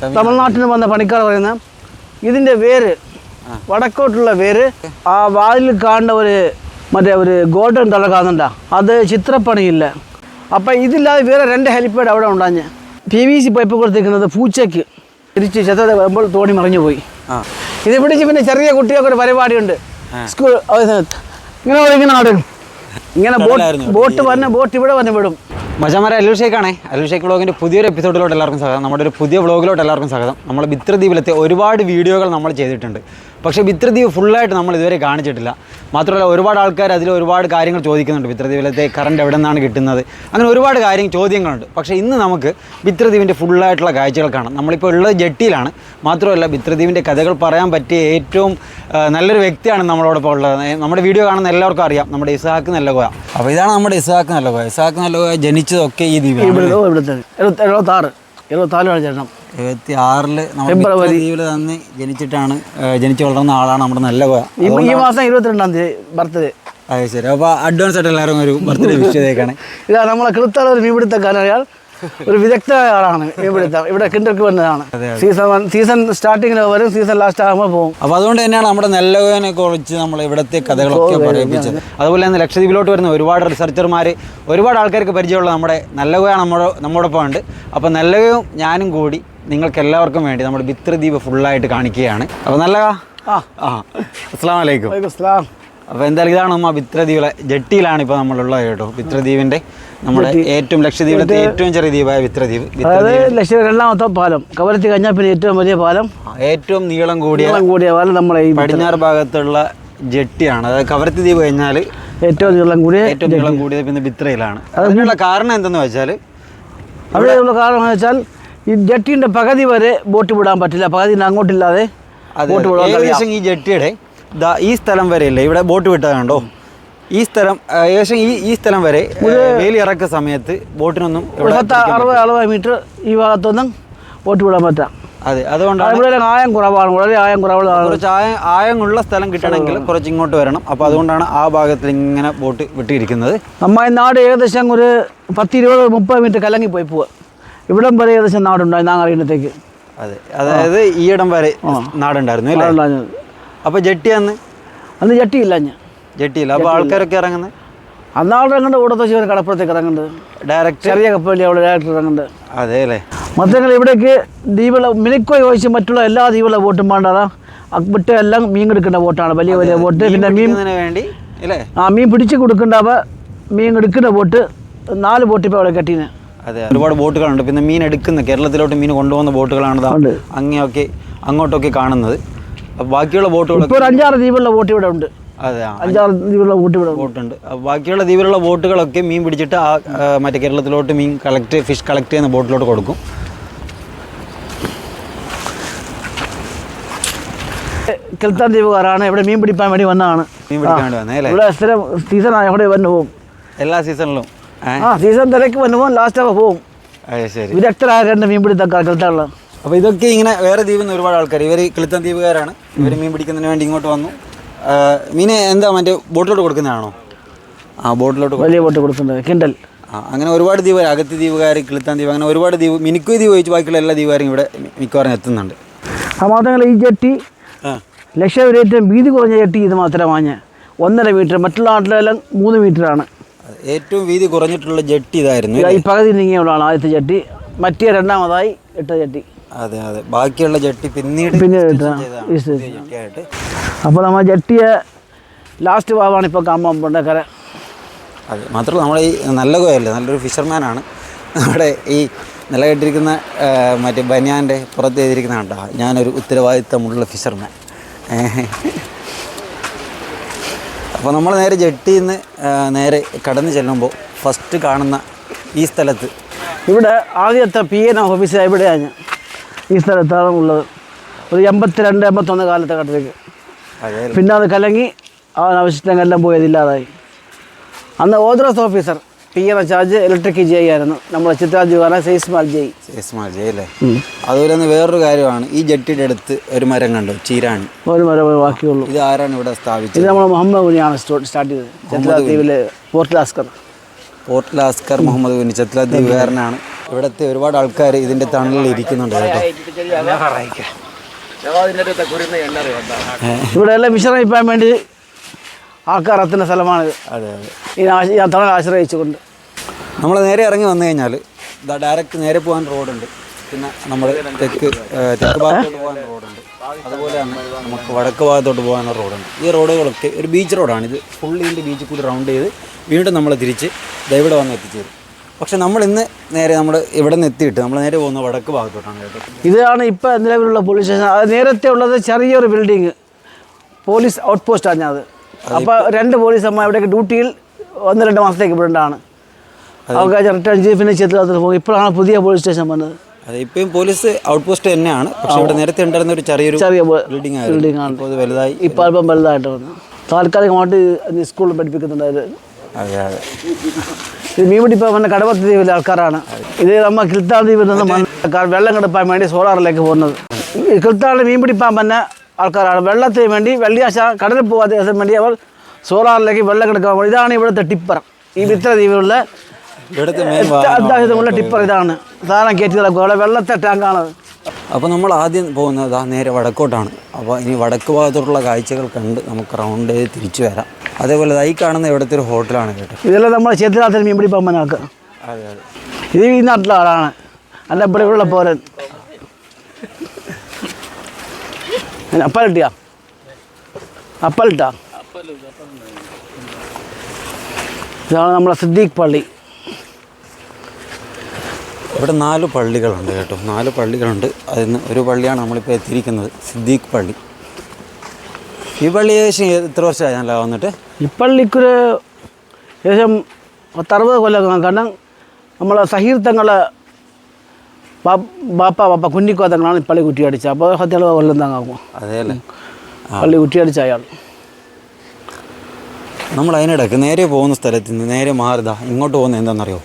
തമിഴ് തമിഴ്നാട്ടിൽ നിന്ന് വന്ന പണിക്കാർ പറയുന്ന ഇതിന്റെ വേര് വടക്കോട്ടുള്ള വേര് ആ വാതിൽ കാണുന്ന ഒരു മറ്റേ ഒരു ഗോൾഡൻ കളർ കാണുന്നുണ്ട. അത് ചിത്രപ്പണിയില്ല. അപ്പം ഇതില്ലാതെ വേറെ രണ്ട് ഹെലിപ്പാഡ് അവിടെ ഉണ്ടാഞ്ഞ്. പി വി സി പൈപ്പ് കൊടുത്തിരിക്കുന്നത് പൂച്ചയ്ക്ക്. തിരിച്ച് ചെത്തത് വരുമ്പോൾ തോണി മറിഞ്ഞു പോയി. ഇത് പിടിച്ച് പിന്നെ ചെറിയ കുട്ടികൾക്ക് ഒരു പരിപാടിയുണ്ട് സ്കൂൾ. ഇങ്ങനെ ഇങ്ങനെ നടക്കും. ഇങ്ങനെ ബോട്ട് ബോട്ട് വന്ന് ബോട്ട് ഇവിടെ വന്ന് വിടും. മജാമര അലൂർ ഷേക്കാണേ അലൂർ ഷേക്ക് വ്ളോഗിന്റെ പുതിയൊരു എപ്പിസോഡിലോട്ട് എല്ലാവർക്കും സ്വാഗതം. നമ്മുടെ ഒരു പുതിയ വ്ളോഗിലോട്ട് എല്ലാവർക്കും സ്വാഗതം. നമ്മൾ ബിത്രദ്വീപിലത്തെ ഒരുപാട് വീഡിയോകൾ നമ്മൾ ചെയ്തിട്ടുണ്ട്. പക്ഷേ വിത്രദ്വീപ് ഫുള്ളായിട്ട് നമ്മൾ ഇതുവരെ കാണിച്ചിട്ടില്ല. മാത്രമല്ല ഒരുപാട് ആൾക്കാർ അതിൽ ഒരുപാട് കാര്യങ്ങൾ ചോദിക്കുന്നുണ്ട്. വിത്രദ്വീപിലത്തെ കറണ്ട് എവിടെ നിന്നാണ് കിട്ടുന്നത്? അങ്ങനെ ഒരുപാട് കാര്യം ചോദ്യങ്ങളുണ്ട്. പക്ഷേ ഇന്ന് നമുക്ക് വിത്രദ്വീപിന്റെ ഫുള്ളായിട്ടുള്ള കാഴ്ചകൾ കാണാം. നമ്മളിപ്പോൾ ഉള്ളത് ജെട്ടിയിലാണ്. മാത്രമല്ല വിത്രദ്വീപിന്റെ കഥകൾ പറയാൻ പറ്റിയ ഏറ്റവും നല്ലൊരു വ്യക്തിയാണ് നമ്മളോടൊപ്പം ഉള്ളത്. നമ്മുടെ വീഡിയോ കാണുന്ന എല്ലാവർക്കും അറിയാം. നമ്മുടെ ഇസാഖ് നല്ലകോയ അപ്പോൾ ഇതാണ് നമ്മുടെ ഇസാഖ് നല്ലകോയ ഇസാഖ് നല്ലകോയ ജനിച്ചതൊക്കെ ഈ ദ്വീപ് എഴുപത്താറ്. എഴുപത്താറ് ജനനം എഴുപത്തി ആറിൽ നമ്മുടെ ദ്വീപിൽ തന്നെ ജനിച്ചിട്ടാണ് ജനിച്ചു വളർന്ന ആളാണ് നമ്മുടെ നല്ല ഈ മാസം ഇരുപത്തിരണ്ടാം തീയതി ബർത്ത്ഡേ. അത് ശരി. അപ്പോൾ അഡ്വാൻസ് ആയിട്ട് എല്ലാവരും ഒരു ബർത്ത്ഡേ വിഷ് ചെയ്തേക്കാണ്. ഇതാ നമ്മളെ കൃത്താണ് ഒരു മീൻപിടുത്തക്കാരൻ അയാൾ ഒരു വിദഗ്ധമായ ആളാണ് ഇവിടുത്തെ. ഇവിടെ കിണ്ടർക്ക് വന്നതാണ്. സീസൺ വൺ സീസൺ സ്റ്റാർട്ടിങ്ങിൽ വരും സീസൺ ലാസ്റ്റ് ആകുമ്പോൾ പോകും. അപ്പോൾ അതുകൊണ്ട് തന്നെയാണ് നമ്മുടെ നെല്ലകോനെ കുറിച്ച് നമ്മൾ ഇവിടുത്തെ കഥകളൊക്കെ പറയിപ്പിച്ചത്. അതുപോലെ തന്നെ ലക്ഷദ്വീപിലോട്ട് വരുന്ന ഒരുപാട് റിസർച്ചർമാർ ഒരുപാട് ആൾക്കാർക്ക് പരിചയമുള്ള നമ്മുടെ നല്ലകോയ നമ്മുടെ നമ്മോടൊപ്പം ഉണ്ട്. അപ്പോൾ നല്ലകയും ഞാനും കൂടി നിങ്ങൾക്ക് എല്ലാവർക്കും വേണ്ടി നമ്മുടെ ബിത്രദ്വീപ് ഫുള്ളായിട്ട് കാണിക്കുകയാണ്. അപ്പോൾ നല്ല ആ. ആ അസ്സാം വലൈക്കും അപ്പൊ അപ്പോൾ എന്തായാലും ഇതാണ് നമ്മ ബിത്രദ്വീപിലെ ജെട്ടിയിലാണ് ഇപ്പോൾ നമ്മളുള്ളത് കേട്ടോ ബിത്രദ്വീപിന്റെ നമ്മുടെ ഏറ്റവും ലക്ഷദ്വീപിലത്തെ ഏറ്റവും ചെറിയ ദ്വീപായ വിത്രദ്വീപ്. അതായത് ലക്ഷദ്വീപ് രണ്ടാമത്തെ പാലം. കവരത്തി കഴിഞ്ഞാൽ പിന്നെ ഏറ്റവും വലിയ പാലം. ഏറ്റവും നീളം കൂടിയ നീളം കൂടിയ പാലം നമ്മുടെ ഈ പടിഞ്ഞാറ് ഭാഗത്തുള്ള ജെട്ടിയാണ്. അതായത് കവരത്തി ദ്വീപ് കഴിഞ്ഞാൽ ഏറ്റവും നീളം കൂടിയ ഏറ്റവും നീളം കൂടിയത് പിന്നെ ബിത്രയിലാണ് അതിനുള്ള കാരണം എന്തെന്ന് വെച്ചാൽ അവിടെയുള്ള കാരണം എന്ന് വെച്ചാൽ ഈ ജെട്ടിന്റെ പകുതി വരെ ബോട്ട് വിടാൻ പറ്റില്ല. പകുതി അങ്ങോട്ടില്ലാതെ ബോട്ട് വിടാൻ ഏകദേശം ഈ ജെട്ടിയുടെ ഈ സ്ഥലം വരെ ഇല്ലേ ഇവിടെ ബോട്ട് വിട്ടത് കണ്ടോ ഈ സ്ഥലം ഏകദേശം ഈ ഈ സ്ഥലം വരെ വേലി ഇറക്ക സമയത്ത് ബോട്ടിനൊന്നും അറുപത് അറുപത് മീറ്റർ ഈ ഭാഗത്തൊന്നും ബോട്ട് വിടാൻ പറ്റാം. അതെ അതുകൊണ്ടാണ് ഇവിടെ ആയം കുറവാണ് വളരെ ആയം കുറവാണ് കുറച്ച് ആയം ആയമുള്ള സ്ഥലം കിട്ടണമെങ്കിൽ കുറച്ച് ഇങ്ങോട്ട് വരണം. അപ്പോൾ അതുകൊണ്ടാണ് ആ ഭാഗത്തിൽ ഇങ്ങനെ ബോട്ട് വിട്ടിരിക്കുന്നത് നമ്മ നാട് ഏകദേശം ഒരു പത്ത് ഇരുപത് മുപ്പത് മീറ്റർ കലങ്ങി പോയി പോവുക ഇവിടം വരെ ഏകദേശം നാടുണ്ടായി നാ അറിയുന്നത്തേക്ക് അതെ അതായത് ഈയിടം വരെ നാടുണ്ടായിരുന്നു അല്ലേ? അപ്പോൾ ജെട്ടി അന്ന്? അന്ന് ഇല്ല ഞാൻ ജെട്ടിയില്ല. അപ്പോൾ ആൾക്കാരൊക്കെ ഇറങ്ങുന്നത്? അന്നാളുടെ ഇറങ്ങേണ്ട കൂടത്തെ ശിവൻ കടപ്പുറത്തേക്ക് ഇറങ്ങുന്നുണ്ട്. ഡയറക്റ്റ് ചെറിയ കപ്പലിൽ അവിടെ ഡയറക്ടർ ഇറങ്ങുന്നുണ്ട്. അതെ അല്ലേ മൊത്തങ്ങൾ ഇവിടേക്ക് ദ്വീപിലെ മിനിക്കോ ഒഴിച്ച് മറ്റുള്ള എല്ലാ ദ്വീപിലെ വോട്ടും വേണ്ടതാ വിട്ട് എല്ലാം മീൻ എടുക്കേണ്ട ബോട്ടാണ്. വലിയ വലിയ ബോട്ട്. പിന്നെ മീൻ വേണ്ടി ആ മീൻ പിടിച്ച് കൊടുക്കേണ്ടവ മീൻ എടുക്കുന്ന ബോട്ട് നാല് ബോട്ട് ഇപ്പോൾ അവിടെ കെട്ടീന്. അതെ ഒരുപാട് ബോട്ടുകളുണ്ട്. പിന്നെ മീൻ എടുക്കുന്ന കേരളത്തിലോട്ട് മീൻ കൊണ്ടുപോകുന്ന ബോട്ടുകളാണ് അങ്ങനെയൊക്കെ അങ്ങോട്ടൊക്കെ കാണുന്നത്. ബാക്കിയുള്ള ബോട്ടുകൾ ഇപ്പോൾ ഒരു അഞ്ചാറ് ദ്വീപുള്ള ബോട്ട് ഇവിടെ ഉണ്ട്. അതെ അഞ്ചാറ് ദ്വീപിലുള്ള ബോട്ട് ഇവിടെ ബോട്ടുണ്ട് ബാക്കിയുള്ള ദ്വീപിലുള്ള ബോട്ടുകളൊക്കെ മീൻ പിടിച്ചിട്ട് ആ മറ്റേ കേരളത്തിലോട്ട് മീൻ കളക്ട് ഫിഷ് കളക്ട് ചെയ്യുന്ന ബോട്ടിലോട്ട് കൊടുക്കും. കിൽത്താൻ ദ്വീപുകാരാണ്. ഇവിടെ മീൻ പിടിക്കാൻ വേണ്ടി വന്നതാണ്. മീൻ പിടിക്കാൻ വേണ്ടി വന്നേ അല്ലേ? ഇവിടെ സ്ഥിരം സീസണാണ് ഇവിടെ വന്നു പോകും എല്ലാ സീസണിലും ആ സീസൺ തിരക്ക് വന്നു പോകും ലാസ്റ്റ് ഒക്കെ പോകും ശരി. വിദഗ്ധരായ രണ്ട് മീൻ പിടുത്തക്കാർ കിൽത്താനുള്ള. അപ്പോൾ ഇതൊക്കെ ഇങ്ങനെ വേറെ ദ്വീപിൽ നിന്ന് ഒരുപാട് ആൾക്കാർ ഇവർ കിളിത്തൻ ദ്വീപുകാരാണ്. ഇവർ മീൻ പിടിക്കുന്നതിന് വേണ്ടി ഇങ്ങോട്ട് വന്നു. മീന് എന്താ മറ്റേ ബോട്ടിലോട്ട് കൊടുക്കുന്നതാണോ? ആ ബോട്ടിലോട്ട് വലിയ ബോട്ട് കൊടുക്കുന്നത് കിണ്ടൽ ആ അങ്ങനെ ഒരുപാട് ദ്വീപ് അകത്ത് ദ്വീപുകാർ കിളുത്താൻ ദ്വീപ് അങ്ങനെ ഒരുപാട് ദ്വീപ് മിനിക്കോ ദ്വീപ് ഒഴിച്ച് ബാക്കിയുള്ള എല്ലാ ദ്വീപുകാരും ഇവിടെ മിക്കവാറും എത്തുന്നുണ്ട്. ആ മാത്രമല്ല ഈ ജെട്ടി ഏറ്റവും വീതി കുറഞ്ഞ ജെട്ടി ഇത് മാത്രമാണ് ഒന്നര മീറ്റർ മറ്റുള്ള നാട്ടിലെല്ലാം മൂന്ന് മീറ്ററാണ്. ആണ് ഏറ്റവും വീതി കുറഞ്ഞിട്ടുള്ള ജെട്ടി ഇതായിരുന്നു ഈ പകുതി നീങ്ങിയുള്ളതാണ് ആദ്യത്തെ ജെട്ടി. മറ്റേ രണ്ടാമതായി ഇട്ട ജെട്ടി. അതെ അതെ. ബാക്കിയുള്ള ജെട്ടി പിന്നീട് ജെട്ടിയായിട്ട്. അപ്പോൾ നമ്മൾ ജെട്ടിയെ ലാസ്റ്റ് ഭാഗമാണ് ഇപ്പോൾ കാണാൻ പൊണ്ടക്കര. കര അതെ മാത്രമല്ല നമ്മൾ ഈ നല്ല കോയല്ലേ നല്ലൊരു ഫിഷർമാനാണ് നമ്മുടെ ഈ നിലകെട്ടിരിക്കുന്ന മറ്റേ ബനിയാന്റെ പുറത്ത് എഴുതിയിരിക്കുന്ന കണ്ടാ? ഞാനൊരു ഉത്തരവാദിത്തമുള്ള ഫിഷർമാൻ അപ്പോൾ നമ്മൾ നേരെ ജെട്ടിയിൽ നിന്ന് നേരെ കടന്നു ചെല്ലുമ്പോൾ ഫസ്റ്റ് കാണുന്ന ഈ സ്ഥലത്ത്. ഇവിടെ ആദ്യത്തെ പി എൻ ഓഫീസ് ഇവിടെയാണ് ഈ സ്ഥലത്താണ് ഉള്ളത്. ഒരു എൺപത്തിരണ്ട് എൺപത്തൊന്ന് കാലത്തെ കട്ടിലേക്ക് പിന്നെ അത് കലങ്ങി ആ അവശിഷ്ടങ്ങളെല്ലാം പോയതില്ലാതായി. അന്ന് ഓദ്രസ് officer P M charge electric J ആയിരുന്നു. നമ്മുടെ ചിത്രാജുകാരൻ സെയ്സ്മാൽ സേസ്മാൽ ജെ അല്ലേ? അതുപോലെ തന്നെ വേറൊരു കാര്യമാണ് ഈ ജെട്ടിയുടെ അടുത്ത് ഒരു മരം കണ്ടു ചീരാണി. ഒരു മരം ബാക്കിയുള്ളൂ. ഇത് ആരാണ് ഇവിടെ സ്ഥാപിച്ചത്? ഇത് നമ്മുടെ മുഹമ്മദ് കുനിയാണ് സ്റ്റാർട്ട് ചെയ്തത്. ചന്ദ്രാദ്വീപിലെ Port Lascar. Port Lascar Muhammad Kuni ചത്ല ദ്വീപുകാരനാണ് ഇവിടുത്തെ ഒരുപാട് ആൾക്കാർ ഇതിന്റെ തണലിൽ ഇരിക്കുന്നുണ്ട് കേട്ടോ. ഇവിടെ എല്ലാം വിശ്രമിപ്പാൻ വേണ്ടി ആൾക്കാർ എത്തുന്ന സ്ഥലമാണിത്. അതെ അതെ. ഈ തണൽ ആശ്രയിച്ചുകൊണ്ട്. നമ്മൾ നേരെ ഇറങ്ങി വന്നു കഴിഞ്ഞാൽ ഡയറക്റ്റ് നേരെ പോകാൻ റോഡുണ്ട്. പിന്നെ നമ്മൾ തെക്ക് തെക്ക് ഭാഗത്തോട്ട് പോകാൻ റോഡുണ്ട്. അതുപോലെ തന്നെ നമുക്ക് വടക്ക് ഭാഗത്തോട്ട് പോകാൻ റോഡുണ്ട്. ഈ റോഡുകളൊക്കെ ഒരു ബീച്ച് റോഡാണ് ഇത് ഫുള്ളി ഇതിന്റെ ബീച്ചിൽ കൂടി റൗണ്ട് ചെയ്ത് വീണ്ടും നമ്മൾ തിരിച്ച് ദേ ഇവിടെ വന്ന് എത്തിച്ചേരും. പക്ഷെ നമ്മൾ ഇന്ന് നേരെ നമ്മൾ ഇവിടെ നിന്ന് എത്തിയിട്ട് നമ്മൾ നേരെ പോകുന്ന വടക്ക് ഭാഗത്തോട്ടാണ് കേട്ടോ. ഇതാണ് ഇപ്പോൾ നിലവിലുള്ള പോലീസ് സ്റ്റേഷൻ അത് നേരത്തെ ഉള്ളത് ചെറിയൊരു ബിൽഡിങ് പോലീസ് ഔട്ട് പോസ്റ്റാണ് അത്. അപ്പോൾ രണ്ട് പോലീസ് അമ്മ ഇവിടേക്ക് ഡ്യൂട്ടിയിൽ ഒന്ന് രണ്ട് മാസത്തേക്ക് ഇവിടെയാണ് അവർക്ക് റിട്ടേൺ ചീഫിനെ ചിത്രത്തിൽ പോകും. ഇപ്പോഴാണ് പുതിയ പോലീസ് സ്റ്റേഷൻ വന്നത്. അതെ ഇപ്പം പോലീസ് ഔട്ട് പോസ്റ്റ് തന്നെയാണ്. പക്ഷെ ഇവിടെ നേരത്തെ ഉണ്ടായിരുന്ന ഒരു ചെറിയൊരു ചെറിയ ബിൽഡിംഗ് ബിൽഡിംഗ് ആണ്. ഇപ്പോൾ വലുതായി ഇപ്പോൾ അല്പം വലുതായിട്ട് വന്നു. താൽക്കാലികമായിട്ട് സ്കൂളിൽ പഠിപ്പിക്കുന്നുണ്ടായത് അതെ അതെ. മീൻ കടവത്ത് ദ്വീപിലെ ആൾക്കാരാണ്. ഇത് നമ്മ കിൽത്താൻ ദ്വീപിൽ നിന്ന് വന്ന വെള്ളം കെടുപ്പാൻ വേണ്ടി സോളാറിലേക്ക് പോകുന്നത്. കിൽത്താളിൽ മീൻ പിടിപ്പാൻ വന്ന ആൾക്കാരാണ്. വെള്ളത്തിന് വേണ്ടി വെള്ളിയാഴ്ച കടലിൽ പോകാത്ത ദിവസം വേണ്ടി അവർ സോളാറിലേക്ക് വെള്ളം കെടുക്കാൻ പോകുന്നത്. ഇതാണ് ഇവിടുത്തെ ടിപ്പർ. ഈ മിത്ര ദ്വീപിലുള്ള അത്യാവശ്യമുള്ള ടിപ്പർ ഇതാണ്. സാധനം കയറ്റി നടക്കും അവിടെ വെള്ളത്തെ ടാങ്കാണ്. അപ്പോൾ നമ്മൾ ആദ്യം പോകുന്നത് ആ നേരെ വടക്കോട്ടാണ്. അപ്പോൾ ഇനി വടക്ക് ഭാഗത്തോട്ടുള്ള കാഴ്ചകൾ കണ്ട് നമുക്ക് റൗണ്ട് ചെയ്ത് തിരിച്ചു വരാം. അതേപോലെ ഈ കാണുന്ന ഇവിടുത്തെ ഒരു ഹോട്ടലാണ് കേട്ടോ. ഇതെല്ലാം നമ്മൾ ചേത്തിനകത്ത് മീൻ പിടി വന്ന ആൾക്ക് അതെ അതെ. ഇത് ഈ നാട്ടിലെ ആളാണ്. അല്ല ഇവിടെ ഇവിടെ പോരൻ അപ്പലിട്ടിയാ അപ്പലിട്ടാ ഇതാണ് നമ്മളെ സിദ്ദീഖ് പള്ളി. ഇവിടെ നാല് പള്ളികളുണ്ട് കേട്ടോ. നാല് പള്ളികളുണ്ട്. അതിൽ നിന്ന് ഒരു പള്ളിയാണ് നമ്മളിപ്പോൾ എത്തിയിരിക്കുന്നത്. സിദ്ദീഖ് പള്ളി. ഈ പള്ളി ഏകദേശം എത്ര വർഷമായി നല്ല വന്നിട്ട്? ഈ പള്ളിക്കൊരു ഏകദേശം പത്തറുപത് കൊല്ലം. കാരണം നമ്മളെ സഹീർത്തങ്ങളെ ബാപ്പ ബാപ്പ കുഞ്ഞിക്കോത്തങ്ങളാണ് ഈ പള്ളി കുറ്റിയടിച്ചത്. അപ്പോൾ പത്തറുപത് കൊല്ലം താങ്ങാകും അതെയല്ലേ പള്ളി കുറ്റിയടിച്ച അയാൾ. നമ്മൾ അതിനിടയ്ക്ക് നേരെ പോകുന്ന സ്ഥലത്ത് നിന്ന് നേരെ മാറുതാ ഇങ്ങോട്ട് പോകുന്നത് എന്താണെന്നറിയോ?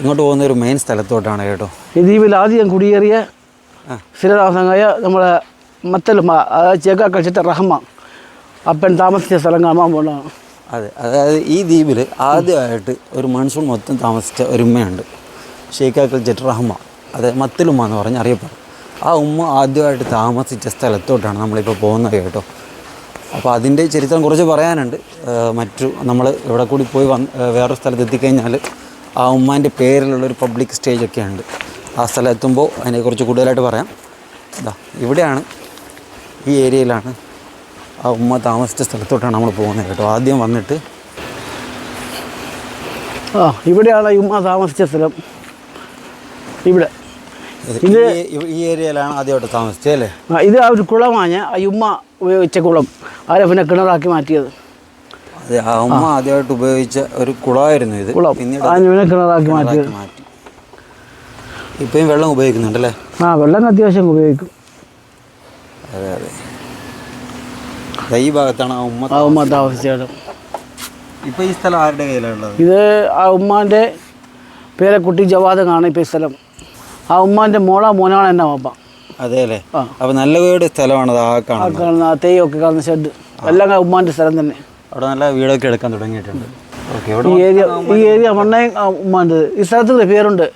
ഇങ്ങോട്ട് പോകുന്ന ഒരു മെയിൻ സ്ഥലത്തോട്ടാണ് കേട്ടോ. ഈ ദ്വീപിൽ ആദ്യം കുടിയേറിയ. സ്ഥിരതാമസമായ നമ്മളെ മത്തലുമ അതായത് ചേക്ക കഴിച്ചിട്ട് റഹ്മ അപ്പൻ താമസിച്ച സ്ഥലം കാണാൻ പോകണം അതെ അതായത് ഈ ദ്വീപിൽ ആദ്യമായിട്ട് ഒരു മൺസൂൺ മൊത്തം താമസിച്ച ഒരു ഉമ്മയുണ്ട്. ഷെയ്ഖാക്കൽ ജറ്റ് റഹ്മ അത് മത്തിലുമ്മ എന്ന് പറഞ്ഞ് അറിയപ്പെടും. ആ ഉമ്മ ആദ്യമായിട്ട് താമസിച്ച സ്ഥലത്തോട്ടാണ് നമ്മളിപ്പോൾ പോകുന്നത് കേട്ടോ. അപ്പോൾ അതിന്റെ ചരിത്രം കുറച്ച് പറയാനുണ്ട്. മറ്റു നമ്മൾ ഇവിടെ കൂടി പോയി വന്ന് വേറൊരു സ്ഥലത്ത് എത്തിക്കഴിഞ്ഞാൽ ആ ഉമ്മാന്റെ പേരിലുള്ളൊരു പബ്ലിക് സ്റ്റേജൊക്കെ ഉണ്ട്. ആ സ്ഥലം എത്തുമ്പോൾ അതിനെക്കുറിച്ച് കൂടുതലായിട്ട് പറയാം. ഇതാ ഇവിടെയാണ് ഈ ഏരിയയിലാണ് ആ ഉമ്മ താമസിച്ച സ്ഥലത്തോട്ടാണ് നമ്മൾ പോകുന്നത് കേട്ടോ. ആദ്യം വന്നിട്ട് ആ ഇവിടെയാണ് ഈ ഉമ്മ താമസിച്ച സ്ഥലം. ഇവിടെ. ഇത് ഈ- ഏരിയയിലാണ് ആദ്യമായിട്ട് താമസിച്ചത് അല്ലേ? ആ, ഇത് ആ ഒരു കുളമാണ് ആ ഈ ഉമ്മ ഉപയോഗിച്ച കുളം. ആരെ പിന്നെ കിണറാക്കി മാറ്റിയത്. ആ ആദ്യമായിട്ട് ഉപയോഗിച്ച ഒരു കുളമായിരുന്നു ഇത്. പിന്നീട് കിണറാക്കി ആക്കി മാറ്റി. ഇപ്പം വെള്ളം ഉപയോഗിക്കുന്നുണ്ടല്ലേ ആ വെള്ളം അത്യാവശ്യം ഉപയോഗിക്കും. അതെ അതെ. ഈ ഭാഗത്താണ് ആ ഉമ്മ ആ ഉമ്മ താമസിച്ച ഇടം ഇപ്പം ഈ സ്ഥലം ആരുടെ കയ്യിലുള്ളത് ഇത് ആ ഉമ്മാന്റെ പേരക്കുട്ടി ജവാദാണ് ഇപ്പോൾ ഈ സ്ഥലം. ആ ഉമ്മാന്റെ മോള മോനാണ് എന്റെ വാപ്പ അതെ അല്ലേ. അപ്പം നല്ല വീട് സ്ഥലമാണ് ആ കാണുന്നത് കാണുന്ന ആ തെയ്യമൊക്കെ കാണുന്ന ഷെഡ് എല്ലാം ഉമ്മാന്റെ ഉമ്മാന്റെ സ്ഥലം തന്നെ. അവിടെ നല്ല വീടൊക്കെ എടുക്കാൻ തുടങ്ങിയിട്ടുണ്ട്. ഈ ഏരിയ ഈ ഏരിയ മണ്ണയും ഈ സ്ഥലത്തിന്റെ പേരുണ്ട്.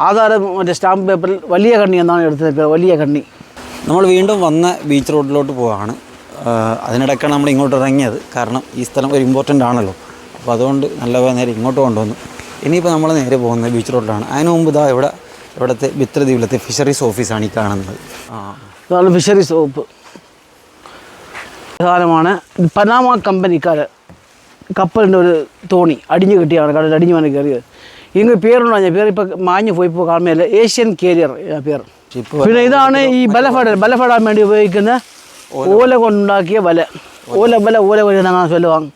ആധാരം മറ്റേ സ്റ്റാമ്പ് പേപ്പറിൽ വലിയ കണ്ണി എന്നാണ് എടുത്തത് വലിയ കണ്ണി. നമ്മൾ വീണ്ടും വന്ന ബീച്ച് റോഡിലോട്ട് പോവാണ്. അതിനിടയ്ക്കാണ് നമ്മൾ ഇങ്ങോട്ട് ഇറങ്ങിയത്. കാരണം ഈ സ്ഥലം ഒരു ഇമ്പോർട്ടന്റ് ആണല്ലോ. അപ്പോൾ അതുകൊണ്ട് നല്ല നേരെ ഇങ്ങോട്ട് കൊണ്ടുവന്നു. ഇനിയിപ്പോൾ നമ്മൾ നേരെ പോകുന്നത് ബീച്ച് റോഡിലാണ് അതിന് മുമ്പ് ഇതാ ഇവിടെ ഇവിടുത്തെ ബിത്രദ്വീപിലത്തെ ഫിഷറീസ് ഓഫീസാണ് ഈ കാണുന്നത്. ആ. ഇതാണ് ഫിഷറി സോപ്പ് സാധനമാണ് ഇത് പനാമ കമ്പനിക്കാർ കപ്പലിന്റെ ഒരു തോണി അടിഞ്ഞു കിട്ടിയാണ്. കടലിൽ അടിഞ്ഞു വന്ന് കയറിയത്. ഇങ്ങ് പേരുണ്ടോ? ഞാൻ പേര് ഇപ്പോൾ മാഞ്ഞു പോയി. ഇപ്പോൾ കാണുമ്പോൾ ഏഷ്യൻ കേരിയർ പേർ പിന്നെ ഇതാണ് ഈ ബലഫട ബലഫടാൻ വേണ്ടി ഉപയോഗിക്കുന്ന ഓല. കൊണ്ടുണ്ടാക്കിയ വല. ഓല. വല ഓല കൊണ്ട് ഞങ്ങൾ ചൊല്ലുവാങ്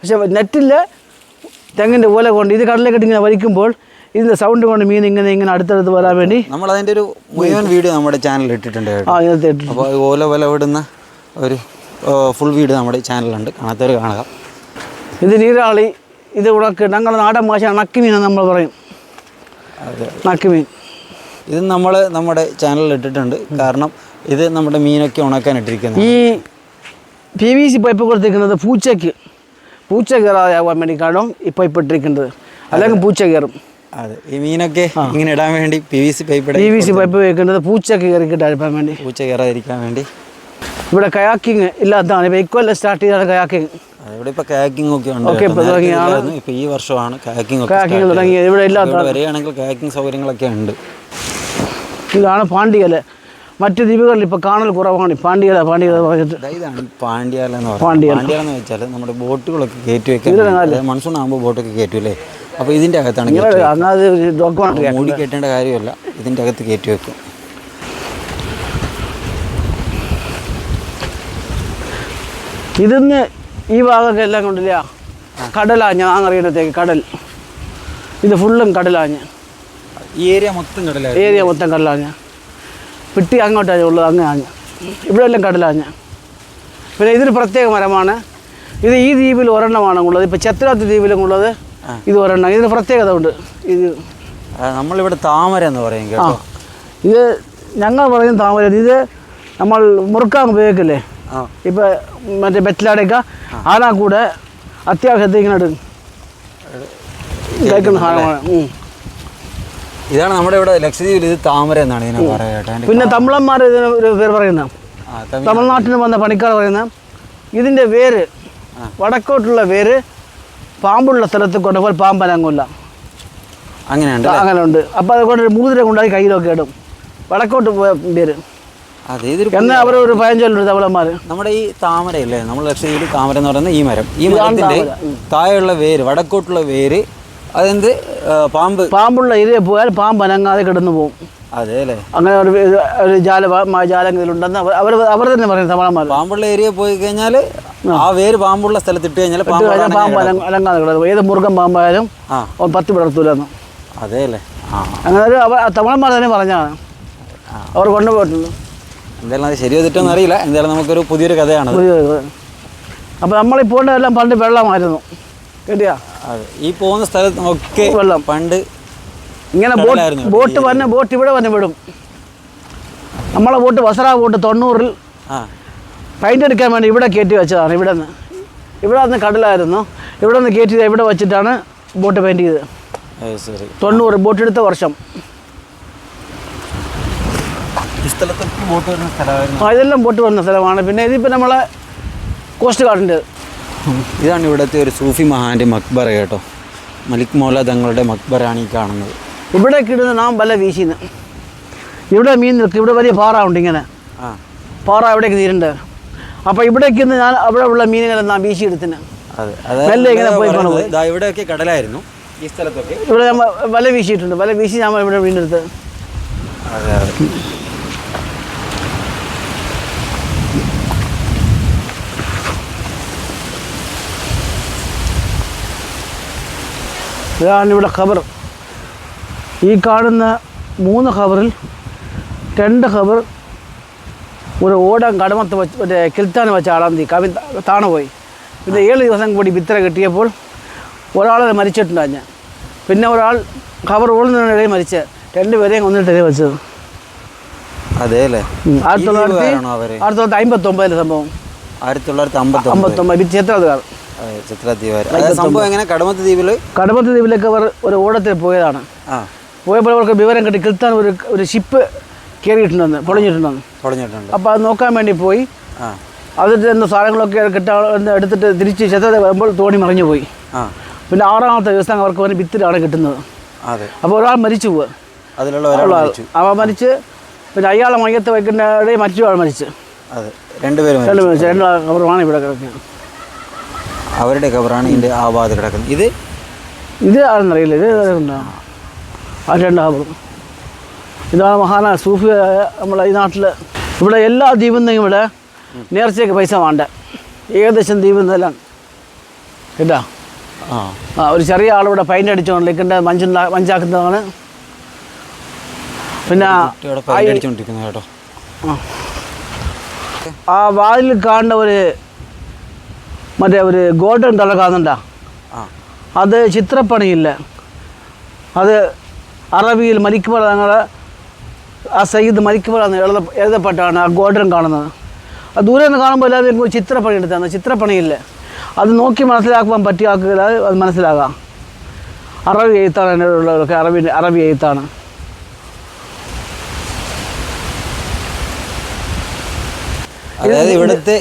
പക്ഷെ നെറ്റിൽ തെങ്ങിന്റെ ഓല കൊണ്ട് ഇത് കടലിലേക്ക് ഇങ്ങനെ വലിക്കുമ്പോൾ ഇതിന്റെ സൗണ്ട് കൊണ്ട് മീൻ ഇങ്ങനെ ഇങ്ങനെ അടുത്തടുത്ത് വരാൻ വേണ്ടി നമ്മൾ അതിന്റെ ഒരു മുഴുവൻ വീഡിയോ നമ്മുടെ ചാനലിൽ ഇട്ടിട്ടുണ്ട് ആ ഇതിനകത്ത് ഇട്ടിട്ടുണ്ട്. ഓല വല വിടുന്ന ഒരു ഫുൾ വീഡിയോ നമ്മുടെ ചാനലിലുണ്ട് കാണാത്തവർ കാണുക. ഇത് നീരാളി ഇത് ഉണക്ക് ഞങ്ങളുടെ നാടൻ ഭാഷ നക്കിമീൻ നമ്മൾ പറയും. അതെ. നക്കിമീൻ. ഇത് നമ്മൾ നമ്മുടെ ചാനലിൽ ഇട്ടിട്ടുണ്ട്. കാരണം ഇത് നമ്മുടെ മീനൊക്കെ ഉണക്കാൻ ഇട്ടിരിക്കുന്നത്. ഈ പി വി സി പൈപ്പ് കൊടുത്തിരിക്കുന്നത് പൂച്ചയ്ക്ക്. പൂച്ച കയറാവാമേ വേണ്ടി കാരണം ഈ പൈപ്പ് ഇട്ടിരിക്കുന്നത്. അല്ലെങ്കിൽ പൂച്ച കയറും. അതെ. ഈ മീനൊക്കെ ഇങ്ങനെ ഇടാൻ വേണ്ടി P V C pipe P V C pipe വെക്കുന്നത് പൂച്ചയ്ക്ക് കയറിക്കിട്ട് അഴിപ്പാൻ വേണ്ടി. പൂച്ച കയറാതിരിക്കാൻ വേണ്ടി. ഇവിടെ കയാക്കിങ് ഇല്ലാത്തതാണ്. ഇപ്പോൾ ഇക്കൊല്ലം സ്റ്റാർട്ട് ചെയ്താണ് കയാക്കിങ് ഇവിടെ ഇപ്പൊ ഒക്കെ ഉണ്ട്. തുടങ്ങിയാണ്. ഈ വർഷമാണ് തുടങ്ങിയത്. ഇവിടെ ഇല്ലാത്ത വരികയാണെങ്കിൽ സൗകര്യങ്ങളൊക്കെ ഉണ്ട്. ഇതാണ് പാണ്ഡികല. മറ്റ് ദ്വീപുകളിൽ ഇപ്പോൾ കാണൽ കുറവാണ്. പാണ്ഡികല പറഞ്ഞിട്ട്. ഇതാണ് പാണ്ഡ്യാല എന്ന് പാണ്ഡ്യാല. പാണ്ഡ്യാല എന്ന് വെച്ചാൽ നമ്മുടെ ബോട്ടുകളൊക്കെ കയറ്റി വെക്കാൻ മൺസൂൺ ആകുമ്പോൾ ബോട്ടൊക്കെ കയറ്റൂലേ അപ്പോൾ ഇതിന്റെ അകത്താണ് മൂടി കെട്ടേണ്ട കാര്യമല്ല. ഇതിന്റെ അകത്ത് കയറ്റി വെക്കും. ഇതിന്ന് ഈ ഭാഗമൊക്കെ എല്ലാം കൊണ്ടില്ല? കടലാഞ്ഞ ഞാൻ കടൽ. ഇത് ഫുള്ളും കടലാഞ്ഞ ഏരിയ മൊത്തം കടലായിരുന്നു ഏരിയ മൊത്തം കടലാഞ്ഞ പിട്ടി അങ്ങോട്ടാണ് ഉള്ളത് അങ്ങ് ആഞ്ഞ ഇവിടെ എല്ലാം കടലാഞ്ഞ പിന്നെ ഇതൊരു പ്രത്യേക മരമാണ്. ഇത് ഈ ദ്വീപിൽ ഒരെണ്ണമാണ് ഉള്ളത്. ഇപ്പോൾ ചത്രാത്ത് ദ്വീപിലും ഉള്ളത്. ഇത് ഒരെണ്ണം. ഇതിന് പ്രത്യേകത ഉണ്ട്. ഇത് നമ്മളിവിടെ താമര എന്ന് പറയും ആ. കേട്ടോ ഇത് ഞങ്ങൾ പറയും താമര ഇത് നമ്മൾ മുറുക്കാൻ ഉപയോഗിക്കില്ലേ? ആ. ഇപ്പോൾ മറ്റേ ബെറ്റിലാടെയൊക്കെ ആനാ കൂടെ? അത്യാവശ്യത്തിൽ ഇങ്ങനെ കേൾക്കുന്ന സാധനമാണ്. ഇതാണ് നമ്മുടെ ഇവിടെ ലക്ഷദ്വീപിൽ ഇത് താമര എന്നാണ് ഇതിനെ പറയാം പിന്നെ തമിഴന്മാർ ഇതിന് ഒരു പേര് പറയുന്ന. തമിഴ്നാട്ടിൽ വന്ന പണിക്കാർ പറയുന്ന. ഇതിന്റെ വേര് വടക്കോട്ടുള്ള വേര് പാമ്പുള്ള സ്ഥലത്ത് കൊണ്ടുപോയി പാമ്പനങ്ങില്ല. അങ്ങനെയുണ്ട് അങ്ങനെ ഉണ്ട് അപ്പോൾ അതുകൊണ്ട് മൂതിര കൊണ്ടായി കയ്യിലൊക്കെ ഇടും. വടക്കോട്ട് പോയ പേര് എന്നാൽ അവർ ഒരു പഴഞ്ചൊല്ലുണ്ട് തമിഴന്മാർ നമ്മുടെ ഈ താമരയില്ലേ? നമ്മൾ ലക്ഷദ്വീപിൽ താമര എന്ന് പറയുന്ന ഈ മരം. ഈ മരത്തിന്റെ താഴെയുള്ള വേര് വടക്കോട്ടുള്ള വേര് അതെന്ത്? പാമ്പ്. പാമ്പുള്ള ഇരയെ പോയാൽ പാമ്പ് അനങ്ങാതെ കിടന്നു പോകും അതെ അല്ലേ? അങ്ങനെ ഒരു ഒരു- ഒരു ജാല ജാലങ്ങളിലുണ്ടെന്ന് അവർ അവർ തന്നെ പറയും തമിഴന്മാർ പാമ്പുള്ള ഏരിയ പോയി കഴിഞ്ഞാൽ ആ. വേര് പാമ്പുള്ള സ്ഥലത്ത് ഇട്ട് കഴിഞ്ഞാൽ പാമ്പ് അനങ്ങാതെ കിടന്നു ഏത് മുറുകൻ പാമ്പായാലും പത്ത് പിടർത്തൂലെന്ന് അതെ അല്ലേ? അങ്ങനെ ഒരു തമിഴന്മാർ തന്നെ പറഞ്ഞാണ് അവർ കൊണ്ടുപോയിട്ടുണ്ട് എന്തായാലും അത് ശരിയോ തെറ്റോ അറിയില്ല. എന്തായാലും നമുക്കൊരു പുതിയൊരു കഥയാണ് അപ്പോൾ നമ്മളീ പോകേണ്ടതെല്ലാം പണ്ട് വെള്ളമായിരുന്നു. കേട്ടിയാ? അതെ. ഈ പോകുന്ന സ്ഥലത്ത് ഒക്കെ വെള്ളം. പണ്ട് ഇങ്ങനെ ബോട്ട് ബോട്ട് വന്ന് ബോട്ട് ഇവിടെ വന്ന് വിടും. നമ്മളെ ബോട്ട് വസറ ബോട്ട് തൊണ്ണൂറിൽ. ആ. പെയിന്റ് എടുക്കാൻ വേണ്ടി ഇവിടെ കയറ്റി വെച്ചതാണ് ഇവിടെ നിന്ന് ഇവിടെ നിന്ന് കടലായിരുന്നു. ഇവിടെ നിന്ന് കയറ്റി ഇവിടെ വെച്ചിട്ടാണ് ബോട്ട് പെയിന്റ് ചെയ്തത്. തൊണ്ണൂറ് ബോട്ട് എടുത്ത വർഷം. ഈ സ്ഥലത്തൊക്കെ ബോട്ട് വരുന്ന സ്ഥലമായിരുന്നു. ആ ഇതെല്ലാം ബോട്ട് വന്ന സ്ഥലമാണ്. പിന്നെ ഇതിപ്പോൾ നമ്മളെ കോസ്റ്റ് ഗാർഡിന്റെ ഇതാണ് ഇവിടുത്തെ ഒരു സൂഫി മഹാന്റെ മക്ബറ കേട്ടോ. മലിക് മൗല തങ്ങളുടെ മക്ബറാണ് ഈ കാണുന്നത്. ഇവിടെ കിടുന്ന നാം വല വീശിന്ന്. ഇവിടെ മീൻ നിൽക്കും. ഇവിടെ വലിയ പാറ ഉണ്ട് ഇങ്ങനെ. ആ. പാറ അവിടേക്ക് തീരണ്ട് അപ്പോൾ ഇവിടേക്ക് ഇന്ന് ഞാൻ അവിടെ ഉള്ള മീനുകളെ നാം വീശിയെടുത്തിന്. അതെ മെല്ലെ ഇങ്ങനെ പോയി പറയുന്നത് കാണും. ദാ ഇവിടെയൊക്കെ കടലായിരുന്നു ഈ സ്ഥലത്തൊക്കെ. ഇവിടെ ഞാൻ വല വീശിയിട്ടുണ്ട്. വല വീശി ഞാൻ ഇവിടെ വീണ്ടെടുത്ത്. അതെ അതെ. ഇതാണ് ഇവിടെ ഖബർ. ഈ കാണുന്ന മൂന്ന് ഖബറിൽ രണ്ട് ഖബർ ഒരു ഓടം കടമത്ത് വെച്ച് മറ്റേ കിൽത്താൻ വെച്ച ആളാം തീ കവി താണു പോയി. പിന്നെ ഏഴ് ദിവസം കൂടി വിത്തര കിട്ടിയപ്പോൾ ഒരാൾ മരിച്ചിട്ടുണ്ടാഞ്ഞ പിന്നെ ഒരാൾ ഖബർ ഓടുന്നതിനിടയിൽ മരിച്ച് രണ്ടുപേരെയും കൊന്നിട്ടേ വെച്ചത് അതെ അല്ലേ? ഉം. ആയിരത്തി തൊള്ളായിരത്തി ആയിരത്തി തൊള്ളായിരത്തി അമ്പത്തൊമ്പതിലെ സംഭവം. ആയിരത്തി തൊള്ളായിരത്തി അമ്പത്തി അമ്പത്തൊമ്പത്. അമ്പത്തൊമ്പത് ചിത്രദ്വീപ് സംഭവം എങ്ങനെ? കടമത്ത് ദ്വീപിൽ കടമത്ത് ദ്വീപിലേക്ക് അവർ ഒരു ഓടത്തിൽ പോയതാണ്. ആ. പോയപ്പോൾ അവർക്ക് വിവരം കിട്ടി. കിൽത്താൻ ഒരു ഒരു ഷിപ്പ് കയറിയിട്ടുണ്ടെന്ന് പൊളിഞ്ഞിട്ടുണ്ടെന്ന്. പൊളിഞ്ഞിട്ടുണ്ട്. അപ്പോൾ അത് നോക്കാൻ വേണ്ടി പോയി. ആ. അതിൽ നിന്ന് സാധനങ്ങളൊക്കെ കിട്ടാ എടുത്തിട്ട് തിരിച്ച് ചെത്തത വരുമ്പോൾ തോണി മറിഞ്ഞു പോയി. ആ. പിന്നെ ആറാമത്തെ ദിവസം അവർക്ക് വന്ന് വിത്തിലാണ് കിട്ടുന്നത്. അതെ. അപ്പോൾ ഒരാൾ മരിച്ചു പോവുക അതിലുള്ള ഒരാൾ മരിച്ചു. അവ മരിച്ച് പിന്നെ അയാളെ മയ്യത്ത് വയ്ക്കുന്ന ഇടയിൽ മറ്റു ആൾ മരിച്ച് രണ്ടുപേരും രണ്ടുപേരും രണ്ടാൾ അവർ ഇവിടെ കിടക്കുന്നത് അവരുടെ ഖബറാണ് ഇതിന്റെ ആ ഭാഗത്ത് കിടക്കുന്നത്. ഇത് ഇത് ആരെന്നറിയില്ല. ഇത് ആ രണ്ടാമത് ഇതാണ് മഹാന സൂഫി നമ്മളെ ഈ നാട്ടിൽ ഇവിടെ എല്ലാ ദ്വീപിൽ നിന്നും ഇവിടെ നേർച്ചയ്ക്ക് പൈസ വേണ്ട. ഏകദേശം ദ്വീപിൽ നിന്നെല്ലാം കേട്ടാ? ആ. ഒരു ചെറിയ ആളിവിടെ പൈന്റ് അടിച്ചോണ്ട് നിൽക്കേണ്ട മഞ്ചുണ്ടാ മഞ്ചാക്കുന്നതാണ്. പിന്നെ ആ വാതിൽ കാണുന്ന ഒരു മറ്റേ ഒരു ഗോൾഡൻ തള കാണണ്ട അത് ചിത്രപ്പണിയില്ല. അത് അറബിയിൽ മരിക്കുമ്പോൾ ഞങ്ങൾ ആ സയ്യിദ് മരിക്കുമ്പോൾ എഴുത എഴുതപ്പെട്ടാണ് ആ ഗോൾഡൻ കാണുന്നത്. അത് ദൂരെ നിന്ന് കാണുമ്പോൾ എല്ലാവരും ചിത്രപ്പണി എടുത്താണ്. ചിത്രപ്പണിയില്ല. അത് നോക്കി മനസ്സിലാക്കുവാൻ പറ്റിയ ആൾക്കാർ അത് മനസ്സിലാകാം. അറബി എഴുത്താണ് എന്റെ ഉള്ളവരൊക്കെ അറബി അറബി എഴുത്താണ്. അതായത് ഇവിടുത്തെ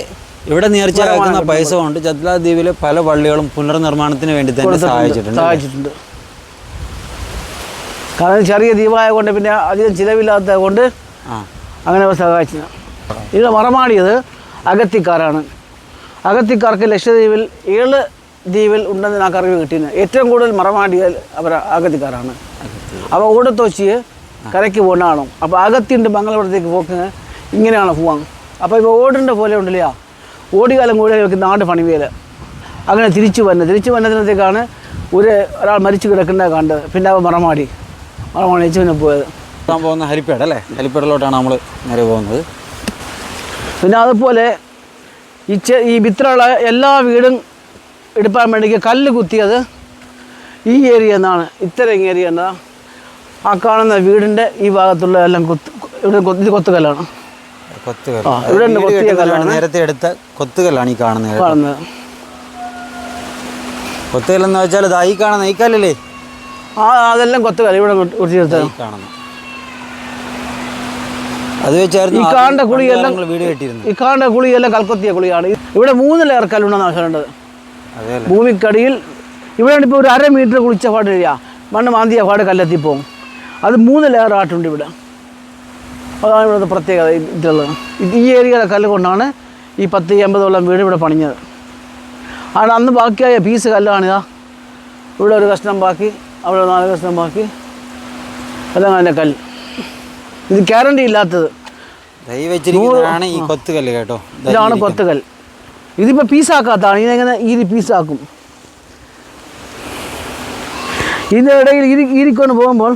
ഇവിടെ നേർച്ചയാക്കുന്ന പൈസ കൊണ്ട് ചത്ല ദ്വീപിലെ പല പള്ളികളും പുനർനിർമ്മാണത്തിന് വേണ്ടി തന്നെ സഹായിച്ചിട്ടുണ്ട്. സഹായിച്ചിട്ടുണ്ട്. കാരണം ചെറിയ ദ്വീപായ കൊണ്ട് പിന്നെ അധികം ചിലവില്ലാത്തത് കൊണ്ട് അങ്ങനെ സഹായിച്ചു ഇവിടെ മറമാടിയത് അഗത്തിക്കാരാണ് അഗത്തിക്കാർക്ക് ലക്ഷദ്വീപിൽ ഏഴ് ദ്വീപിൽ ഉണ്ടെന്ന് ആ അറിവ് കിട്ടിയത് ഏറ്റവും കൂടുതൽ മറമാടിയ അവർ അഗത്തിക്കാരാണ് അപ്പോൾ ഓടത്തോച്ചി കരയ്ക്ക് പോകുന്നതാണ് അപ്പോൾ അകത്തിണ്ട് മംഗളപുരത്തേക്ക് പോക്ക് ഇങ്ങനെയാണ് പോവാൻ. അപ്പോൾ ഇപ്പോൾ ഓടിന്റെ പോലെ ഉണ്ടല്ല ഓടികാലം കൂടെ വെക്കുന്ന നാട് പണിവേല. അങ്ങനെ തിരിച്ചു വന്നത് തിരിച്ചു വന്നതിനകത്തേക്കാണ് ഒരു ഒരാൾ മരിച്ചു കിടക്കേണ്ട കണ്ടത്. പിന്നെ അവ മറമാടി. മറമാടി പിന്നെ പോയത്. പോകുന്ന ഹരിപ്പേട് അല്ലേ? ഹരിപ്പേടിലോട്ടാണ് നമ്മൾ നേരെ പോകുന്നത്. പിന്നെ അതുപോലെ ഈ ചെ ഈ ഭിത്തിലുള്ള എല്ലാ വീടും എടുപ്പാൻ വേണ്ടി കല്ല് കുത്തിയത് ഈ ഏരിയ എന്നാണ്. ഇത്തരം ഏരിയ എന്നാ ആ കാണുന്ന വീടിന്റെ ഈ ഭാഗത്തുള്ള എല്ലാം കൊത്ത് ഇവിടെ കൊത്ത് ഇത് കൊത്തുകല്ലാണ്. നേരത്തെ എടുത്ത കൊത്തുകല്ലാണ് ഈ കാണുന്നത് കൊത്തുകല്ലെന്ന് വെച്ചാൽ ഇതാ ഈ കാണുന്ന ഈ കല്ലല്ലേ ആ അതെല്ലാം കൊത്തുകല്ല്. ഇവിടെ കാണുന്ന അത് വെച്ചായിരുന്നു വീട് കെട്ടിയിരുന്നു കാണുന്ന കുളിയെല്ലാം കൽക്കൊത്തിയ കുളിയാണ്. ഇവിടെ മൂന്ന് ലെയർ കല്ലുണ്ടെന്ന് അല്ലേ? ഭൂമിക്കടിയിൽ ഇവിടെ ഇപ്പോൾ ഒരു അര മീറ്റർ കുളിച്ച പാട് കഴിയാ മണ്ണ് മാന്തിയ പാട് കല്ലെത്തിപ്പോവും. അത് മൂന്ന് ലെയർ ആട്ടുണ്ട് ഇവിടെ. അതാണ് ഇവിടുത്തെ പ്രത്യേകത ഇത് ഇതുള്ളത്. ഇത് ഈ ഏരിയയിലെ കല്ല് കൊണ്ടാണ് ഈ പത്ത് എൺപതോളം വീട് ഇവിടെ പണിഞ്ഞത്. ആണ് അന്ന് ബാക്കിയായ പീസ് കല്ലാണിതാ ഇവിടെ ഒരു കഷ്ണം ബാക്കി അവിടെ നാല് കഷ്ണം ബാക്കി. അതാണ് അതിന്റെ കല്ല്. ഇത് ഗ്യാരണ്ടി ഇല്ലാത്തത്. ഈ കൊത്തുകല്ല് കേട്ടോ. ഇതാണ്. കൊത്തുകൽ ഇതിപ്പോൾ പീസാക്കാത്തതാണ് ഇതെങ്ങനെ ഈരി പീസാക്കും ഇതിന്റെ ഇടയിൽ ഇരി ഈരിക്കൊണ്ട് പോകുമ്പോൾ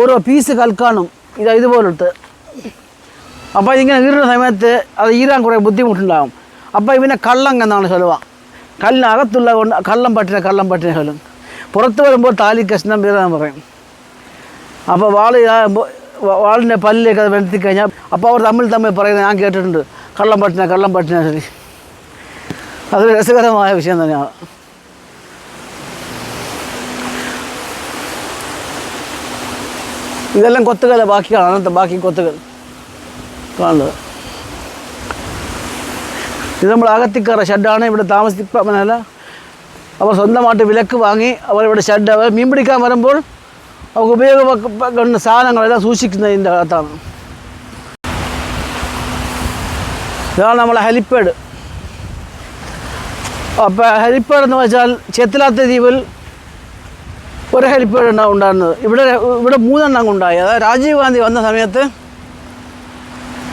ഓരോ പീസ് കൽക്കാണും ഇത് ഇതുപോലിട്ട് അപ്പോൾ ഇതിങ്ങനെ ഈറുന്ന സമയത്ത് അത് ഈരാൻ കുറേ ബുദ്ധിമുട്ടുണ്ടാകും അപ്പോൾ ഇവനെ കള്ളം എന്നാണ് ചൊല്ലുക കല്ലിനകത്തുള്ള കൊണ്ട് കള്ളം പട്ടിനെ കള്ളം പട്ടിനെ ചൊല്ലും പുറത്ത് വരുമ്പോൾ താലി കഷ്ണം വീറാൻ പറയും. അപ്പോൾ വാൾ വാളിന്റെ പല്ലിലേക്ക് അത് വെളുത്തി കഴിഞ്ഞാൽ അപ്പോൾ അവർ തമ്മിൽ തമ്മിൽ പറയുന്നത് ഞാൻ കേട്ടിട്ടുണ്ട്. കള്ളം പട്ടിനെ കള്ളം പട്ടിനെ ശരി അതൊരു രസകരമായ വിഷയം തന്നെയാണ്. ഇതെല്ലാം കൊത്തുകല ബാക്കിയാണ് അന്നത്തെ ബാക്കി കൊത്തുകൾ. കാണുന്നത്. ഇത് നമ്മൾ അകത്തിക്കാറ ഷെഡാണ്. ഇവിടെ താമസിക്കാനല്ല അവർ സ്വന്തമായിട്ട് വിലക്ക് വാങ്ങി അവർ ഇവിടെ ഷെഡ് അവർ മീൻ പിടിക്കാൻ വരുമ്പോൾ അവർക്ക് ഉപയോഗപ്പെടുന്ന സാധനങ്ങളെല്ലാം സൂക്ഷിക്കുന്നതിന്റെ അകത്താണ്. ഇതാണ് നമ്മളെ ഹെലിപ്പാഡ്. അപ്പോൾ ഹെലിപ്പാഡ് എന്ന് വെച്ചാൽ ചെത്തിലാത്ത ദ്വീപിൽ ഒരു ഹെലിപ്പാഡ് ഉണ്ടാവും ഉണ്ടായിരുന്നത്. ഇവിടെ ഇവിടെ മൂന്നെണ്ണം ഉണ്ടായി. അതായത് രാജീവ് ഗാന്ധി വന്ന സമയത്ത്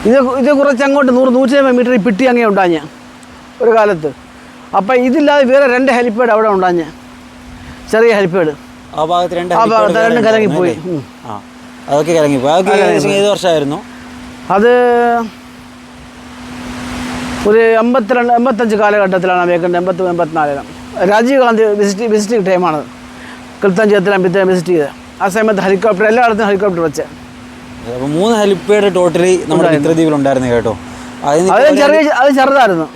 ഇത് ഇത് കുറച്ച് അങ്ങോട്ട് നൂറ് നൂറ്റി അമ്പത് മീറ്റർ പിട്ടി അങ്ങേ ഉണ്ടാഞ്ഞ ഒരു കാലത്ത്. അപ്പം ഇതില്ലാതെ വേറെ രണ്ട് ഹെലിപ്പാഡ് അവിടെ ഉണ്ടാഞ്ഞ. ചെറിയ ഹെലിപ്പാഡ് ആ ഭാഗത്ത് രണ്ട് ആ ഭാഗത്ത് രണ്ട് കലങ്ങിപ്പോയി. അതൊക്കെ കലങ്ങിപ്പോയി അതൊക്കെ ഏകദേശം ഏത് വർഷമായിരുന്നു? അത് ഒരു എൺപത്തിരണ്ട് എൺപത്തഞ്ച് കാലഘട്ടത്തിലാണ് വേക്കുന്നത് എൺപത്തി എൺപത്തിനാലിനും രാജീവ് ഗാന്ധി വിസിറ്റ് വിസിറ്റിംഗ് ടൈമാണ് കൃത്തഞ്ചേത്തിലും പിത്തേം വിസിറ്റ് ചെയ്ത് ആ സമയത്ത് ഹെലികോപ്റ്റർ എല്ലായിടത്തും ഹെലികോപ്റ്റർ വെച്ച്. അപ്പോൾ മൂന്ന് ഹെലിപ്പാഡ് ടോട്ടലി നമ്മുടെ മിത്രദ്വീപിൽ ഉണ്ടായിരുന്നു കേട്ടോ. അത് ചെറിയ അത് ചെറുതായിരുന്നു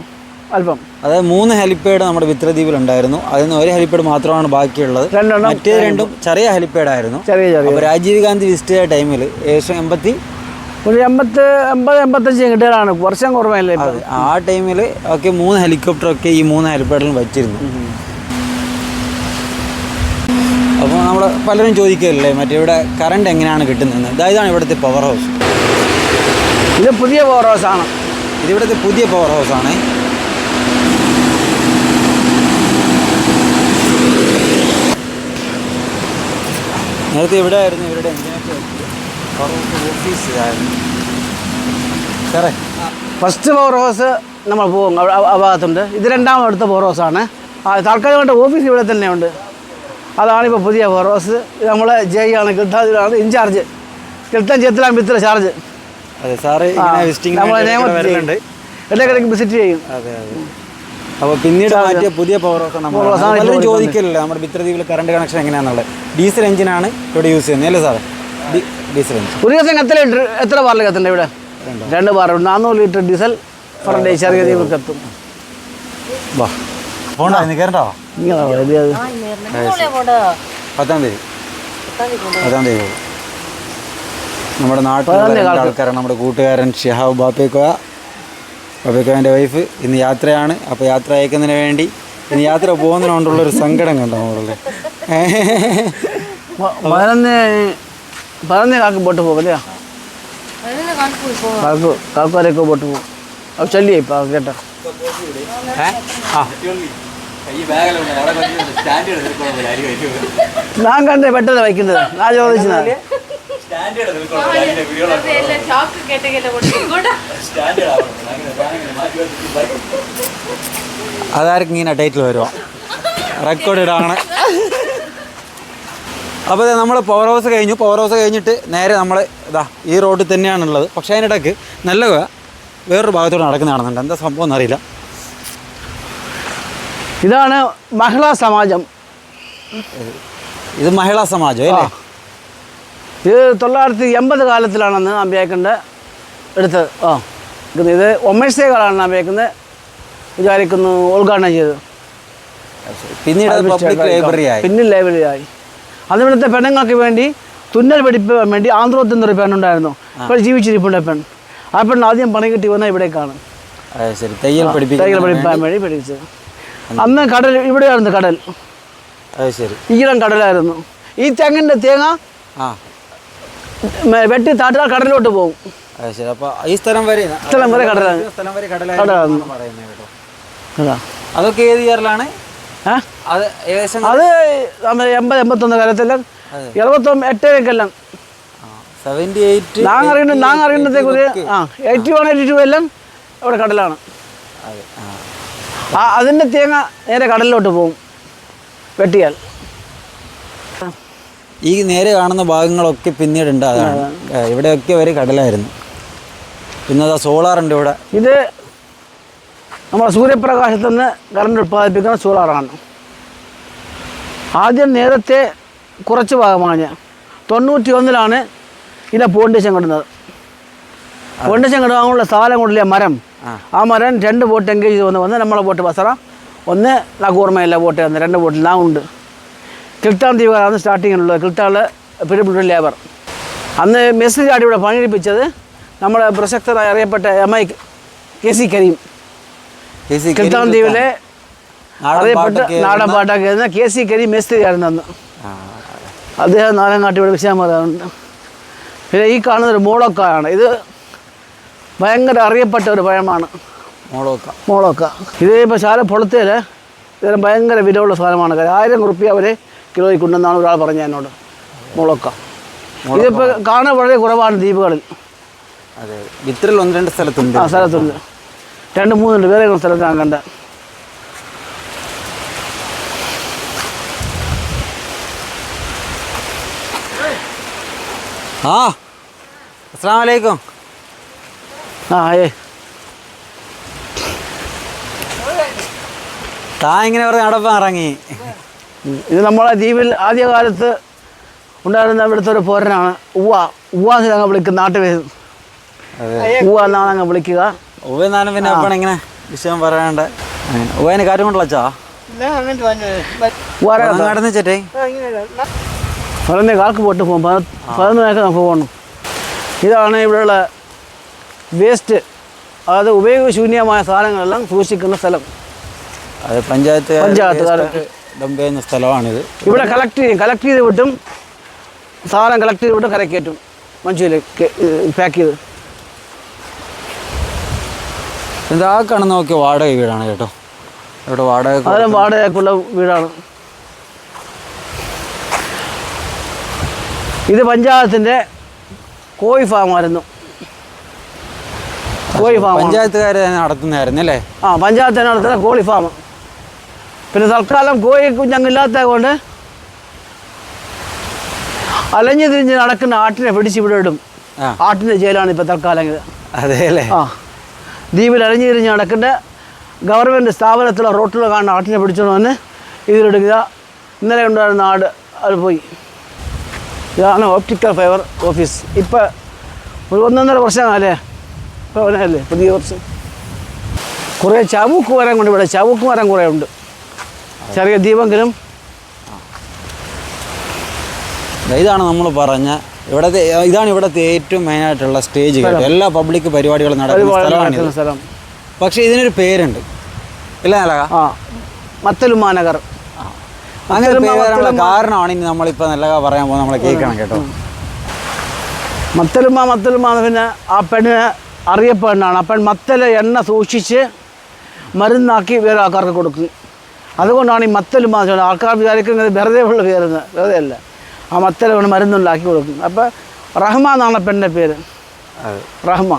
അല്പം. അതായത് മൂന്ന് ഹെലിപ്പാഡ് നമ്മുടെ വിത്രദ്വീപിൽ ഉണ്ടായിരുന്നു. അതിൽ നിന്ന് ഒരു ഹെലിപ്പാഡ് മാത്രമാണ് ബാക്കിയുള്ളത്. മറ്റേ രണ്ടും. ചെറിയ ഹെലിപ്പാഡ് ആയിരുന്നു. അപ്പോൾ രാജീവ് ഗാന്ധി വിസിറ്റ് ചെയ്ത ടൈമിൽ ഏകദേശം എൺപത്തി ഒരു എൺപത്തി എൺപത് എൺപത്തഞ്ച് കിട്ടിയതാണ്. വർഷം കുറവല്ലേ ആ ടൈമിൽ ഒക്കെ മൂന്ന് ഹെലികോപ്റ്റർ ഒക്കെ ഈ മൂന്ന് ഹെലിപ്പാഡിലും വെച്ചിരുന്നു. പലരും ചോദിക്കല്ലേ മറ്റേ ഇവിടെ കറണ്ട് എങ്ങനെയാണ് കിട്ടുന്നത് ഇതാ ഇതാണ് ഇവിടുത്തെ പവർ ഹൗസ് ഇത് പുതിയ പവർ ഹൗസ് ആണ്. ഇത് ഇവിടുത്തെ പുതിയ പവർ ഹൗസ് ആണ്. നേരത്തെ ഇവിടെ ആയിരുന്നു ഇവരുടെ ഓഫീസ് സാറേ ഫസ്റ്റ് പവർ ഹൗസ് നമ്മൾ പോകും ആ- ഭാഗത്തുണ്ട്. ഇത് രണ്ടാമത് അടുത്ത പവർ ഹൗസാണ് താൽക്കാലികമായിട്ട് ഓഫീസ് ഇവിടെ തന്നെയുണ്ട്. അതാണ് ഇപ്പോൾ പുതിയ ഹൗസ് നമ്മളെ ജയ് ആണ് കിട്ടാതിലാണ് ഇൻചാർജ് കിട്ടാൻ ചെത്തലാൻ ഇത്ര ചാർജ് അതെ സാറ് നമ്മളെ നിയമത്തിൽ ഇടയ്ക്കിടയ്ക്ക് വിസിറ്റ് ചെയ്യും. അതെ അതെ. അപ്പോൾ പിന്നീട് മാറ്റിയ പുതിയ പവർ ഹൗസ് നമ്മൾ ഇപ്പോൾ നമ്മുടെ മിത്രദ്വീപിൽ കറണ്ട് കണക്ഷൻ എങ്ങനെയാണെന്നുള്ളത് ഡീസൽ എഞ്ചിനാണ് ഇവിടെ യൂസ് ചെയ്യുന്നത് അല്ലേ സാറേ ഡീസൽ എഞ്ചിൻ ഒരു ദിവസം എത്ര ലിറ്റർ എത്ര ബാറിൽ കത്തണ്ട ഇവിടെ? രണ്ട്. ബാർ നാനൂറ് ലിറ്റർ ഡീസൽ പെർ ഡേ ചെറിയ കത്തും. വാ. പോണ്ടോ ഇന്ന് കയറണ്ടോ പത്താം തീയതി. പത്താം തീയതി നമ്മുടെ നാട്ടിൽ. ആൾക്കാരാണ് നമ്മുടെ കൂട്ടുകാരൻ ഷിഹാബ് ബാപ്പേക്കോയ. ബാപ്പേക്കോയന്റെ വൈഫ് ഇന്ന് യാത്രയാണ്. അപ്പോൾ യാത്ര അയക്കുന്നതിന് വേണ്ടി ഇനി യാത്ര പോകുന്നതിനോണ്ടുള്ളൊരു സങ്കടം കണ്ടോ നമ്മളുടെ പറഞ്ഞ കാക്ക് പോട്ട് പോകും അല്ലയോ കാക്കു കാക്കുവരെയൊക്കെ പോട്ട് പോകും അത് ചൊല്ലിയേ ഇപ്പം കേട്ടോ. ഞാൻ കണ്ടേ പെട്ടെന്ന് വയ്ക്കുന്നത്. ഞാൻ ചോദിച്ചത് അതാർക്കും ഇങ്ങനെ ടൈറ്റിൽ വരുമോ റെക്കോർഡ് ഇടാണ്. അപ്പോൾ നമ്മൾ പവർ ഹൗസ് കഴിഞ്ഞു. പവർ ഹൗസ് കഴിഞ്ഞിട്ട് നേരെ നമ്മൾ ഇതാ ഈ റോഡിൽ തന്നെയാണുള്ളത്. പക്ഷേ അതിനിടയ്ക്ക് നല്ല വേറൊരു ഭാഗത്തോട് നടക്കുന്ന കാണുന്നുണ്ട് എന്താ സംഭവം എന്നറിയില്ല. ഇതാണ് മഹിളാ സമാജം. ഇത് മഹിളാ സമാജം അല്ലേ? ഇത് തൊള്ളായിരത്തി എൺപത് കാലത്തിലാണെന്ന് അമ്പേക്കന്റെ എടുത്തത് ആ ഇത് ഒമേഴ്സേകളാണ് അമ്പേക്കുന്നത് വിചാരിക്കുന്നു ഉദ്ഘാടനം ചെയ്തത്. പിന്നീട് പബ്ലിക് ലൈബ്രറി ആയി. പിന്നെ ലൈബ്രറി ആയി. അന്ന് ഇവിടുത്തെ പെണ്ണുങ്ങൾക്ക് വേണ്ടി തുന്നൽ പഠിപ്പിക്കാൻ വേണ്ടി ആന്ധ്രോത്ത് എന്നൊരു പെണ്ണുണ്ടായിരുന്നു. ഇപ്പോൾ ജീവിച്ചിരിപ്പുണ്ട് പെൺ ആ പെണ്ണ് ആദ്യം പണി കിട്ടി വന്നാൽ ഇവിടേക്കാണ്. അത് ശരി. തയ്യൽ തൈകൾ തയ്യൽ പഠിപ്പിക്കാൻ വേണ്ടി പഠിപ്പിച്ചത്. അന്ന് കടൽ ഇവിടെയായിരുന്നു കടൽ. അത് ശരി. ഈളം കടലായിരുന്നു. ഈ തെങ്ങിന്റെ തേങ്ങ ആ. വെട്ടി താട്ടാൽ കടലിലോട്ട് പോകും. അത് ശരി. അപ്പോൾ ഈ സ്ഥലം വരെ സ്ഥലം വരെ കടലാണ് സ്ഥലം വരെ കടലാണ്. പറയുന്നത് കേട്ടോ. അതാ. അതൊക്കെ ഏത് ഇയറിലാണ് അത് ഏകദേശം അത് നമ്മൾ എൺപത് എൺപത്തൊന്ന് കാലത്തെല്ലാം എഴുപത്തൊന്ന് എട്ടേക്കെല്ലാം സെവന്റി എയ്റ്റ് നാങ്ങറിയുന്ന നാങ് അറിയുന്നതേ കുറിച്ച് ആ എയ്റ്റി വൺ എയ്റ്റി ടു എല്ലാം ഇവിടെ കടലാണ്. അതെ. ആ. ആ അതിന്റെ തേങ്ങ നേരെ കടലിലോട്ട് പോകും. വെട്ടിയാൽ. ഈ നേരെ കാണുന്ന ഭാഗങ്ങളൊക്കെ പിന്നീട് ഉണ്ട് അതാണ്. ഇവിടെയൊക്കെ ഒരു കടലായിരുന്നു. പിന്നെ അതാ സോളാർ ഉണ്ട് ഇവിടെ. ഇത് നമ്മൾ സൂര്യപ്രകാശത്തു നിന്ന് കറണ്ട് ഉൽപ്പാദിപ്പിക്കുന്ന സോളാറാണ്. ആദ്യം നേരത്തെ കുറച്ച് ഭാഗമാണ്. തൊണ്ണൂറ്റി ഒന്നിലാണ് ഇതിലെ പോണ്ടിശം കിടുന്നത് പോണ്ടിശം കിടാനുള്ള സ്ഥലം കൊണ്ടില്ല മരം ആ. മരം രണ്ട് ബോട്ട് എൻഗേജ് വന്ന് വന്ന് നമ്മളെ ബോട്ട് ബസറ. ഒന്ന് ഓർമ്മയില്ല ബോട്ട് വന്ന് രണ്ട് ബോട്ടിൽ ഞാൻ ഉണ്ട്. കിൽത്താൻ ദ്വീപുകാരാണ് സ്റ്റാർട്ടിങ്ങിലുള്ളത്. കിൽത്താളിൽ പിരിപ്പിട്ട ലേബർ. അന്ന് മെസ്സേജ് ചാടി ഇവിടെ പണിയെടുപ്പിച്ചത് നമ്മുടെ പ്രശസ്തരായ അറിയപ്പെട്ട M I K C Karim. Kiltan ദ്വീപിലെ അറിയപ്പെട്ട നാടൻ പാട്ടൊക്കെ കെ സി കരീം മേസ്ത്രി ആയിരുന്നു അന്ന്. അദ്ദേഹം നാലങ്ങാട്ടി ഇവിടെ വിഷയമാറുണ്ട് പിന്നെ ഈ കാണുന്ന ഒരു മോളൊക്കാണ് ഇത് ഭയങ്കര അറിയപ്പെട്ട ഒരു പഴമാണ്. മോളോക്ക. മോളോക്ക. ഇത് ഇപ്പോൾ ശാല പൊളത്തേൽ ഇതിന് ഭയങ്കര വിലയുള്ള സാധനമാണ്. കാര്യം ആയിരം റുപ്യ അവർ കിലോയ്ക്ക് ഉണ്ടെന്നാണ് ഒരാൾ പറഞ്ഞത് എന്നോട്. മുളക്ക. ഇതിപ്പോൾ കാണാൻ വളരെ കുറവാണ് ദ്വീപുകളിൽ. അതെ. ഇത്രയിൽ ഒന്ന് രണ്ട് സ്ഥലത്തുണ്ട്. ആ സ്ഥലത്തുണ്ട്. രണ്ട് മൂന്നുണ്ട് വേറെ സ്ഥലത്താണ് കണ്ട. ആ. അസ്സാം വലൈക്കും ആ ഏ. താ ഇങ്ങനെ പറഞ്ഞ അടപ്പം ഇറങ്ങി. ഇത് നമ്മളെ ദ്വീപിൽ ആദ്യകാലത്ത് ഉണ്ടായിരുന്ന ഇവിടുത്തെ ഒരു പോരനാണ്. ഉവ്വ ഉവ്വ എന്ന് ഞങ്ങൾ വിളിക്കുന്ന നാട്ടുപേര് ഉവ്വ എന്നാണ് അങ്ങ് വിളിക്കുക. ഉവ്വെന്നാലും പിന്നെ അപ്പം ഇങ്ങനെ വിഷയം പറയാണ്ട്. അങ്ങനെ. ഉവ്വതിന് കാര്യം കൊണ്ടല്ലോ ഉവ്വാര നടന്നു ചേട്ടേ പതിനൊന്നേ കാൽക്ക് പോട്ട് പോകും. പതിനൊന്ന് നമുക്ക് പോകണം ഇതാണ് ഇവിടെയുള്ള വേസ്റ്റ് അതായത് ഉപയോഗശൂന്യമായ സാധനങ്ങളെല്ലാം സൂക്ഷിക്കുന്ന സ്ഥലം. അത് പഞ്ചായത്ത് പഞ്ചായത്ത് ഡംപ് ചെയ്യുന്ന സ്ഥലമാണിത് ഇവിടെ കളക്ട് ചെയ്യും. കളക്ട് ചെയ്ത് വിട്ടും സാധനം കളക്ട് ചെയ്ത് വിട്ടും കരക്കയറ്റും മഞ്ചുവിലേക്ക് പാക്ക് ചെയ്ത്. എന്താ കാണുന്ന നോക്കിയ വാടക വീടാണ് കേട്ടോ. ഇവിടെ വാടക അതിലും വാടകയ്ക്കുള്ള വീടാണ്. ഇത് പഞ്ചായത്തിന്റെ കോഴി ഫാമായിരുന്നു കോഴി ഫാം പഞ്ചായത്തുകാർ തന്നെ നടത്തുന്നതായിരുന്നു അല്ലേ? ആ പഞ്ചായത്ത് നടത്തുന്ന കോഴി ഫാം. പിന്നെ തൽക്കാലം കോഴി കുഞ്ഞങ്ങില്ലാത്ത കൊണ്ട് അലഞ്ഞു തിരിഞ്ഞ് നടക്കുന്ന ആട്ടിനെ പിടിച്ച് ഇവിടെ ഇടും. ആട്ടിന്റെ ജയിലാണ് ഇപ്പോൾ തൽക്കാലം അതെയല്ലേ അതെ അല്ലേ? ആ. ദ്വീപിൽ അലഞ്ഞു തിരിഞ്ഞ് നടക്കുന്ന ഗവൺമെന്റ് സ്ഥാപനത്തിലോ റോട്ടിലോ കാണുന്ന ആട്ടിനെ പിടിച്ചോണ്ട് വന്ന് ഇതിലെടുക്കുക ഇന്നലെ ഉണ്ടായിരുന്ന ആട് അത് പോയി. ഇതാണ് ഓപ്റ്റിക്കൽ ഫൈബർ ഓഫീസ് ഇപ്പം ഒരു ഒന്നൊന്നര വർഷമല്ലേ അല്ലേ പുതിയ വർഷം കുറേ ചാവൂക്ക് മരം കൊണ്ട് ഇവിടെ ചാവൂക്ക് മരം കുറേ ഉണ്ട്. ചെറിയ ദ്വീപെങ്കിലും ഇതാണ് നമ്മൾ പറഞ്ഞ ഇവിടത്തെ ഇതാണ് ഇവിടത്തെ ഏറ്റവും മെയിൻ ആയിട്ടുള്ള സ്റ്റേജ് കേട്ടോ എല്ലാ പബ്ലിക് പരിപാടികളും നടക്കുന്ന സ്ഥലം. പക്ഷേ ഇതിനൊരു പേരുണ്ട്. ഇല്ല അല്ല ആ മത്തലുമാ നഗർ അങ്ങനെ കാരണമാണ് ഇനി നമ്മളിപ്പോൾ നല്ല പറയാൻ പോകുന്നത്. നമ്മളെ കേൾക്കണം കേട്ടോ. മത്തലുമ മത്തലുമ പിന്നെ ആ പെണ്ണിനെ അറിയപ്പെടുന്നതാണ് അപ്പം മത്തല എണ്ണ സൂക്ഷിച്ച് മരുന്നാക്കി വേറെ ആൾക്കാർക്ക് കൊടുക്കും. അതുകൊണ്ടാണ് ഈ മത്തലുമ മാത്രം ആൾക്കാർ വിചാരിക്കുന്നത് വെറുതെ ഉള്ള പേരെന്ന്. വെറുതെ അല്ല. ആ മത്തല കൊണ്ട് മരുന്നുണ്ടാക്കി കൊടുക്കും. അപ്പോൾ റഹ്മ എന്നാണ് പെണ്ണിന്റെ പേര്. റഹ്മ.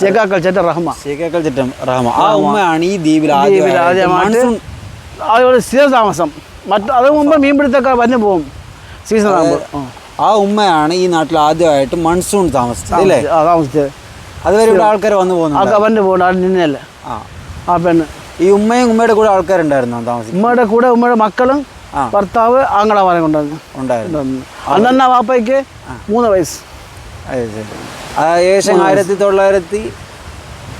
ചേക്കാക്കൽ ചേട്ടൻ റഹ്മ. ചേക്കാക്കൽ ചേട്ടൻ റഹ്മ. ആ ഉമ്മയാണ് ഈ ദ്വീപിൽ ആദ്യമായിട്ട് അതുപോലെ സ്ഥിരതാമസം മറ്റ് അത് മുമ്പ് മീൻപിടുത്തൊക്കെ വന്നു പോകും. സീസൺ ആകുമ്പോൾ ആ ഉമ്മയാണ് ഈ നാട്ടിൽ ആദ്യമായിട്ട് മൺസൂൺ താമസിച്ചത് അല്ലേ? താമസിച്ചത് അതുവരെ ഇവിടെ ആൾക്കാർ വന്നു അവിടെ നിന്നല്ല ആ. പെണ്ണ്. ഈ ഉമ്മയും ഉമ്മയുടെ കൂടെ ആൾക്കാരുണ്ടായിരുന്നു താമസിക്കും ഉമ്മയുടെ കൂടെ ഉമ്മയുടെ മക്കളും. ഭർത്താവ് ആങ്ങളമാരെ കൊണ്ടായിരുന്നു ഉണ്ടായിരുന്നു. അന്നന്ന വാപ്പയ്ക്ക് മൂന്ന് വയസ്സ്. ഏകദേശം ആയിരത്തി തൊള്ളായിരത്തി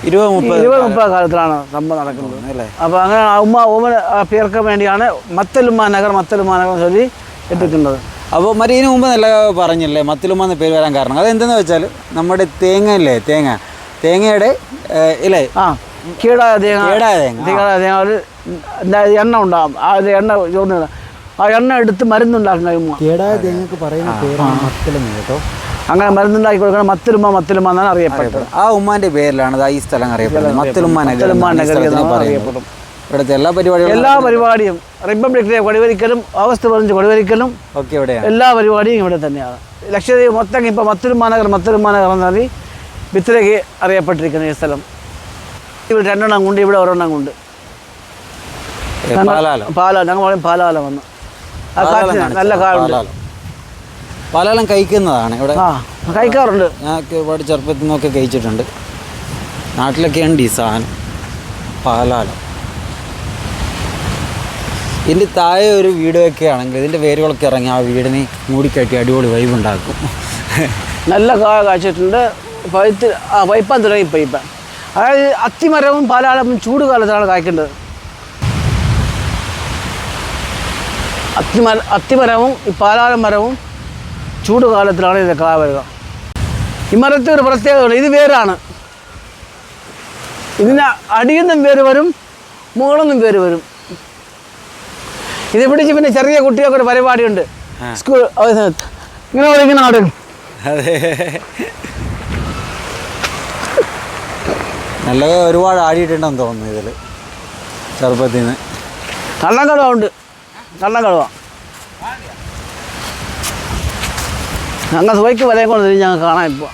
ഇരുപത് മുപ്പത് ഇരുപത് മുപ്പത് കാലത്തിലാണ് സംഭവം നടക്കുന്നത്. അല്ലേ? അപ്പോൾ അങ്ങനെ ഉമ്മ ഉമ്മ പേർക്ക് വേണ്ടിയാണ് മത്തലുമ്മ നഗർ മത്തലുമ്മ നഗർ ചൊല്ലി ഇട്ടിരിക്കുന്നത് അപ്പോൾ മറ്റേ ഇതിനു മുമ്പ് നല്ല പറഞ്ഞില്ലേ മത്തിലുമ്മ എന്ന പേര് വരാൻ കാരണം. അതെന്തെന്ന് വെച്ചാൽ നമ്മുടെ തേങ്ങ ഇല്ലേ തേങ്ങ. തേങ്ങയുടെ ഇല്ലേ? ആ കീടായ തേങ്ങ കേടായ തേങ്ങ കീടായ തേങ്ങ ഒരു എന്താ എണ്ണ ഉണ്ടാകും ആ ഒരു എണ്ണ ചോർന്ന് ആ എണ്ണ എടുത്ത് മരുന്നുണ്ടാക്കുന്ന കീടായ തേങ്ങക്ക് പറയുന്ന പേരാണ് മത്തിലുമ്മ കേട്ടോ. അങ്ങനെ മരുന്നുണ്ടാക്കി കൊടുക്കണം. മത്തിലുമ്മ മത്തിലുമ്മ എന്നാണ് അറിയപ്പെടുന്നത് ആ ഉമ്മാന്റെ പേരിലാണ് ദാ ഈ സ്ഥലം അറിയപ്പെടുന്നത്. മത്തിലുമ്മ നഗർ അറിയപ്പെടും. ഇവിടുത്തെ എല്ലാ പരിപാടികളും എല്ലാ പരിപാടിയും റിപ്പബ്ലിക് ഡേ കൊടിവരിക്കലും ഓഗസ്റ്റ് പതിനഞ്ച് കൊടിവരിക്കലും ഒക്കെ ഇവിടെയാണ് എല്ലാ പരിപാടിയും ഇവിടെ തന്നെയാണ്. ലക്ഷദ്വീപ് മൊത്തം ഇപ്പോൾ മത്തുരുമാനകർ മത്തുരുമാനകർ എന്നറി എന്ന പറഞ്ഞാൽ വിത്തിലേക്ക് അറിയപ്പെട്ടിരിക്കുന്ന ഈ സ്ഥലം. ഇവിടെ രണ്ടെണ്ണം കൊണ്ട് ഇവിടെ ഒരെണ്ണം കൊണ്ട് പാലാലം. പാലാ ഞങ്ങൾ പറയും പാലാല വന്നു. ആ നല്ല കാടുണ്ട്. പാലാലം. പാലാലം കഴിക്കുന്നതാണ് ഇവിടെ. ആ കഴിക്കാറുണ്ട്. ഞാൻ ഒരുപാട് ചെറുപ്പത്തിൽ നിന്നൊക്കെ കഴിച്ചിട്ടുണ്ട്. നാട്ടിലൊക്കെ ഉണ്ട് ഈ സാധനം പാലാലം. ഇതിന്റെ താഴെ ഒരു വീട് ഒക്കെ ആണെങ്കിൽ ഇതിന്റെ വേരുകളൊക്കെ ഇറങ്ങി ആ വീടിനെ മൂടിക്കാട്ടി അടിപൊളി വൈബ് ഉണ്ടാക്കും. നല്ല കായ കാഴ്ചിട്ടുണ്ട് പഴുത്ത് ആ പൈപ്പാൻ തുടങ്ങി ഇപ്പം അതായത് അത്തിമരവും പാലാളവും ചൂട് കാലത്താണ് കായ്ക്കേണ്ടത്. അത്തിമര അത്തിമരവും ഈ പാലാള മരവും ചൂട് കാലത്തിലാണ് ഇത് കായ വരിക. ഈ മരത്തിൽ ഒരു പ്രത്യേകതയുണ്ട് ഇത് വേരാണ്. ഇതിന് അടിയിൽ നിന്നും വേര് വരും മുകളിൽ നിന്നും വേര് വരും. ഇത് പിടിച്ച് പിന്നെ ചെറിയ കുട്ടികൾക്ക് ഒരു പരിപാടിയുണ്ട്. സ്കൂൾ ഇങ്ങനെ ഇങ്ങനെ നടക്കും നല്ല ഒരുപാട് ആടിയിട്ടുണ്ടെന്ന് തോന്നുന്നു ഇതിൽ ചെറുപ്പത്തിൽ നിന്ന് കള്ളം കടുവ ഉണ്ട് കള്ളം കടുവ ഞങ്ങൾ സുഖയ്ക്ക് വില കൊണ്ട് ഞങ്ങൾ കാണാൻ ഇപ്പോൾ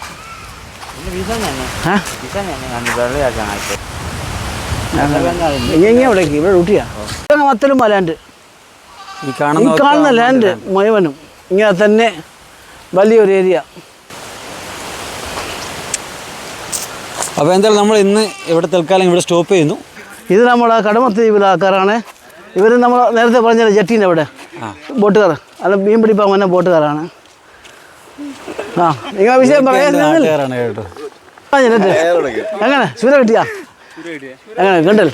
ഇങ്ങനെ ഇവിടേക്ക് ഇവിടെ ഡ്യൂട്ടിയാ ഇങ്ങനെ മത്തലും ലാൻഡ് ഈ കാണുന്ന ലാൻഡ് മുഴുവനും ഇങ്ങനെ തന്നെ വലിയൊരു ഏരിയ അപ്പോൾ എന്തായാലും നമ്മൾ ഇന്ന് ഇവിടെ തൽക്കാലം ഇവിടെ സ്റ്റോപ്പ് ചെയ്യുന്നു. ഇത് നമ്മുടെ കടമത്തീപിലെ ആൾക്കാരാണ് ഇവർ നമ്മൾ നേരത്തെ പറഞ്ഞ ജെട്ടീന്റെ അവിടെ. ബോട്ടുകാർ. അല്ല മീൻ പിടിപ്പാൻ വന്ന ബോട്ടുകാരാണ്. ആ നിങ്ങൾ വിഷയം പറയാൻ എങ്ങനെ? സൂര്യ കിട്ടിയാ? എങ്ങനെ? കണ്ടൽ?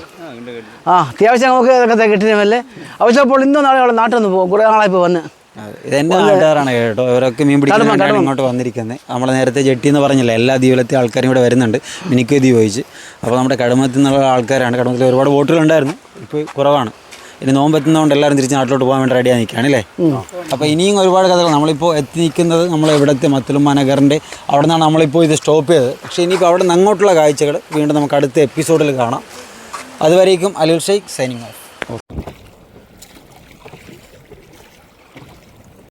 ആ അത്യാവശ്യം നമുക്ക് ഇതൊക്കെ കിട്ടിയല്ലേ അവശ്യം അപ്പോൾ ഇന്നും നാളെ അവിടെ നാട്ടിൽ നിന്ന് പോകും കുറേ നാളായിപ്പോൾ വന്ന്. അതെ. ഇത് എന്റെ നാട്ടുകാരാണ് കേട്ടോ. ഇവരൊക്കെ മീൻ പിടിക്കാൻ ഇങ്ങോട്ട് വന്നിരിക്കുന്നത് നമ്മളെ നേരത്തെ ജെട്ടി എന്ന് പറഞ്ഞില്ല എല്ലാ ദ്വീപിലത്തെ ആൾക്കാരും ഇവിടെ വരുന്നുണ്ട്. മിനിക്ക് ദ്വീപ് ഒഴിച്ച് അപ്പോൾ നമ്മുടെ കടുമത്തിൽ നിന്നുള്ള ആൾക്കാരാണ്. കടുമത്തിൽ ഒരുപാട് ബോട്ടുകളുണ്ടായിരുന്നു ഇപ്പോൾ കുറവാണ്. ഇനി നോമ്പെത്തുന്നതുകൊണ്ട് എല്ലാവരും തിരിച്ച് നാട്ടിലോട്ട് പോകാൻ വേണ്ടി റെഡിയായി നിൽക്കുകയാണ് അല്ലേ? അപ്പോൾ ഇനിയും ഒരുപാട് കഥകൾ. നമ്മളിപ്പോൾ എത്തി നിൽക്കുന്നത് നമ്മൾ ഇവിടുത്തെ മത്തലുമ്മ നഗറിന്റെ അവിടെ നിന്നാണ് നമ്മളിപ്പോൾ ഇത് സ്റ്റോപ്പ് ചെയ്തത്. പക്ഷേ ഇനിയിപ്പോൾ അവിടെ നിന്ന് അങ്ങോട്ടുള്ള കാഴ്ചകൾ വീണ്ടും നമുക്ക് അടുത്ത എപ്പിസോഡിൽ കാണാം. അതുവരേക്കും അലുൽ ഷെയ്ഖ് സൈനിങ് ഓഫ്.